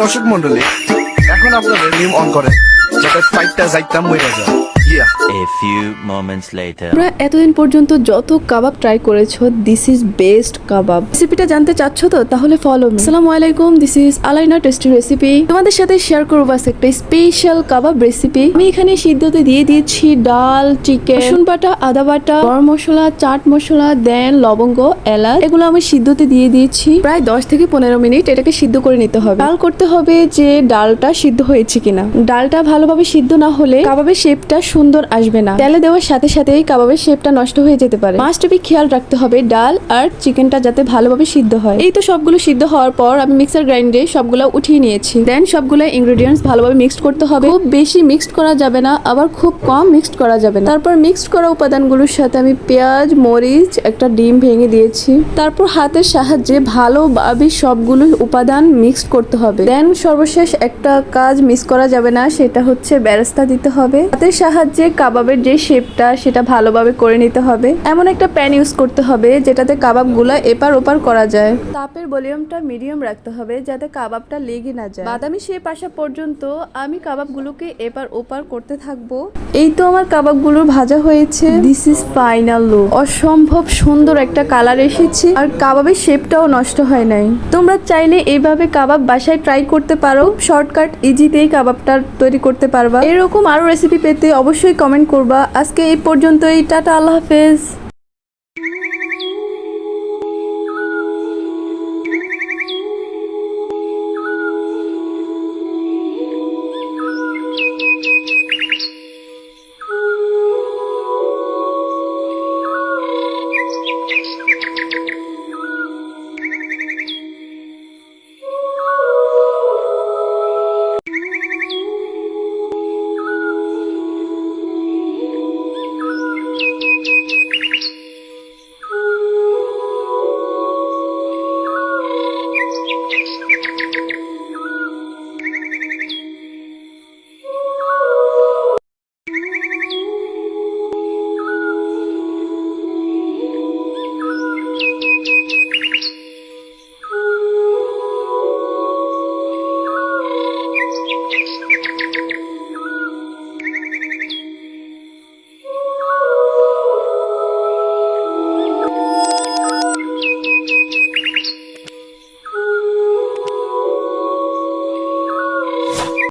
দর্শক মন্ডলী এখন আপনাদের নিয়ম অন করে যাতে ফাইটটা যাইতাম মই যায় এতদিন পর্যন্ত যত কাবাব ট্রাই করেছ দিস ইজ বেস্ট কাবাব। রেসিপিটা জানতে চাচ্ছ তো, তাহলে ফলো মি আলাইকুম this is Alaina tasty recipe তোমাদের সাথে শেয়ার করব একটা স্পেশাল কাবাব রেসিপি আমি এখানে সিদ্ধতে দিয়ে দিয়েছি ডাল চিকেন রসুন বাটা, আদা বাটা, গরম মশলা, চাট মশলা দেন লবঙ্গ, এলাচ। এগুলো আমি সিদ্ধতে দিয়ে দিয়েছি। প্রায় দশ থেকে পনেরো মিনিট এটাকে সিদ্ধ করে নিতে হবে। ডাল করতে হবে যে ডালটা সিদ্ধ হয়েছে কিনা। ডালটা ভালোভাবে সিদ্ধ না হলে কাবাবের শেপটা সুন্দর আসবে না। তেলে দেওয়ার সাথে সাথেই কাবাবের শেপটা নষ্ট হয়ে যেতে পারে। মাস্ট বি খেয়াল রাখতে হবে ডাল আর চিকেনটা যাতে ভালোভাবে সিদ্ধ হয়। এই তো সবগুলো সিদ্ধ হওয়ার পর আমি মিক্সার গ্রাইন্ডে সবগুলো উঠিয়ে নিয়েছি। দেন সবগুলো ইনগ্রেডিয়েন্টস ভালোভাবে মিক্সড করতে হবে। খুব বেশি মিক্সড করা যাবে না, আবার খুব কম মিক্সড করা যাবে না। তারপর মিক্সড করা উপাদানগুলোর সাথে আমি পেঁয়াজ, মরিচ, একটা ডিম ভেঙে দিয়েছি। তারপর হাতের সাহায্যে ভালোভাবে সবগুলো উপাদান মিক্সড করতে হবে। দেন সর্বশেষ একটা কাজ মিস করা যাবে না, সেটা হচ্ছে বেরেস্তা দিতে হবে। হাতের সাহায্যে কাবাবের যে শেপটা সেটা ভালোভাবে করে নিতে হবে। এমন একটা প্যান ইউজ করতে হবে যেটাতে কাবাবগুলো এপার ওপার করা যায়। তাপের ভলিউমটা মিডিয়াম রাখতে হবে যাতে কাবাবটা লেগে না যায়। বাদামি শেপ আসা পর্যন্ত আমি কাবাবগুলোকে এপার ওপার করতে থাকব। এই তো আমার কাবাবগুলো ভাজা হয়েছে। দিস ইজ ফাইনাল লুক অসম্ভব সুন্দর একটা কালার এসেছে আর কাবাবের শেপটাও নষ্ট হয় নাই। তোমরা চাইলে এইভাবে কাবাব বাসায় ট্রাই করতে পারো। শর্টকাট ইজিতেই কাবাবটা তৈরি করতে পারবা। এরকম আরও রেসিপি পেতে অবশ্যই কমেন্ট করবা। আজকে এই পর্যন্তই। টাটা আল্লাহ হাফেজ।